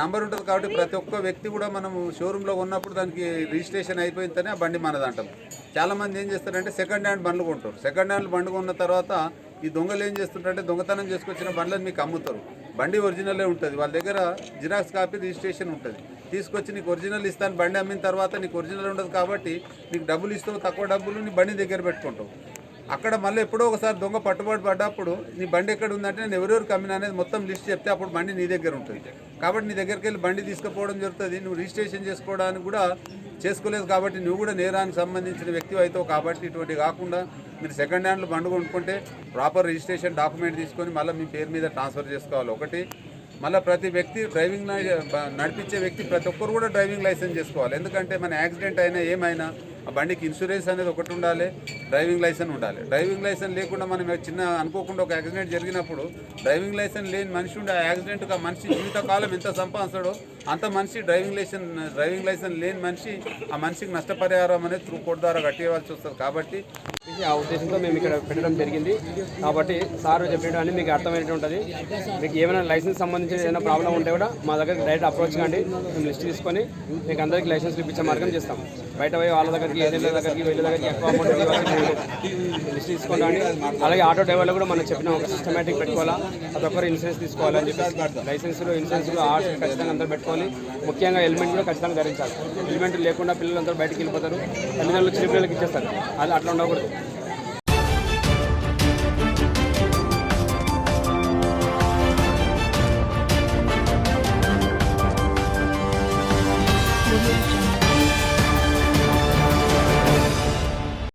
Number ఉంటుంది కాబట్టి ప్రతి ఒక్క వ్యక్తి కూడా మనము షోరూంలో ఉన్నప్పుడు దానికి రిజిస్ట్రేషన్ అయిపోయిందనే ఆ బండి మనది అంటాం. చాలా మంది ఏం చేస్తారంటే సెకండ్ హ్యాండ్ బండ్లు కొంటారు. సెకండ్ హ్యాండ్ బండ్లు కొన్న తర్వాత ఈ దొంగలు ఏం చేస్తుంటారంటే దొంగతనం చేసుకొచ్చిన బండ్లను మీకు అమ్ముతారు. బండి ఒరిజినలే ఉంటుంది. వాళ్ళ దగ్గర జిరాక్స్ కాపీ రిజిస్ట్రేషన్ ఉంటుంది. తీసుకొచ్చి నీకు ఒరిజినల్ ఇస్తాను బండి అమ్మిన తర్వాత నీకు ఒరిజినల్ ఉండదు కాబట్టి నీకు డబ్బులు ఇస్తావు తక్కువ డబ్బులు నీ బండి దగ్గర పెట్టుకుంటావు. అక్కడ మళ్ళీ ఎప్పుడో ఒకసారి దొంగ పట్టుబడి పడ్డప్పుడు నీ బండి ఎక్కడ ఉందంటే నేను ఎవరెవరికి అమ్మిన అనేది మొత్తం లిస్ట్ చెప్తే అప్పుడు బండి నీ దగ్గర ఉంటుంది. కాబట్టి నీ దగ్గరికి వెళ్ళి బండి తీసుకుపోవడం జరుగుతుంది. నువ్వు రిజిస్ట్రేషన్ చేసుకోవడానికి కూడా చేసుకోలేదు కాబట్టి నువ్వు కూడా నేరానికి సంబంధించిన వ్యక్తి అవుతావు కాబట్టి ఇటువంటి కాకుండా మీరు సెకండ్ హ్యాండ్లో బండి కొనుక్కుంటే ప్రాపర్ రిజిస్ట్రేషన్ డాక్యుమెంట్ తీసుకొని మళ్ళీ మీ పేరు మీద ట్రాన్స్ఫర్ చేసుకోవాలి. ఒకటి మళ్ళీ ప్రతి వ్యక్తి డ్రైవింగ్ నడిపించే వ్యక్తి ప్రతి ఒక్కరు కూడా డ్రైవింగ్ లైసెన్స్ చేసుకోవాలి. ఎందుకంటే మన యాక్సిడెంట్ అయినా ఏమైనా ఆ బండికి ఇన్సూరెన్స్ అనేది ఒకటి ఉండాలి డ్రైవింగ్ లైసెన్స్ ఉండాలి. డ్రైవింగ్ లైసెన్స్ లేకుండా మనం చిన్న అనుకోకుండా ఒక యాక్సిడెంట్ జరిగినప్పుడు డ్రైవింగ్ లైసెన్స్ లేని మనిషి ఉండే ఆ యాక్సిడెంట్గా మనిషి జీవితకాలం ఎంత సంపాదిస్తాడో అంత మనిషి డ్రైవింగ్ లైసెన్స్ డ్రైవింగ్ లైసెన్స్ లేని మనిషి ఆ మనిషికి నష్టపరిహారం అనేది త్రూ కోర్టు ద్వారా కట్టేయవలసి వస్తుంది. కాబట్టి ఆ ఉద్దేశంతో మేము ఇక్కడ పెట్టడం జరిగింది. కాబట్టి సార్ చెప్పినట్టు మీకు అర్థమైనట్టు ఉంటుంది. మీకు ఏమైనా లైసెన్స్ సంబంధించిన ఏదైనా ప్రాబ్లం ఉంటే కూడా మా దగ్గర డైరెక్ట్ అప్రోచ్ కండి. మేము లిస్ట్ తీసుకొని మీకు అందరికీ లైసెన్స్ ఇప్పించే మార్గం చేస్తాం. బయట పోయి వాళ్ళ దగ్గరికి ఏదైనా దగ్గరికి వీళ్ళ దగ్గరికి ఎక్కువ అమౌంట్ లిస్ట్ తీసుకోండి అలాగే ఆటో డ్రైవర్లు కూడా మనం చెప్పిన ఒక సిస్టమేటిక్ పెట్టుకోవాలా? ప్రతి ఒక్కరు ఇన్సూరెన్స్ తీసుకోవాలి అని చెప్పి లైసెన్సులు ఇన్సూరెన్స్లు ఆర్ట్స్ ఖచ్చితంగా అందరూ పెట్టుకోవాలి ముఖ్యంగా హెల్మెట్ కూడా ఖచ్చితంగా ధరించాలి. హెల్మెట్ లేకుండా పిల్లలందరూ బయటకు వెళ్ళిపోతారు. తల్లిదండ్రులు చిన్న పిల్లలకి ఇచ్చేస్తారు. అది అట్లా ఉండకూడదు.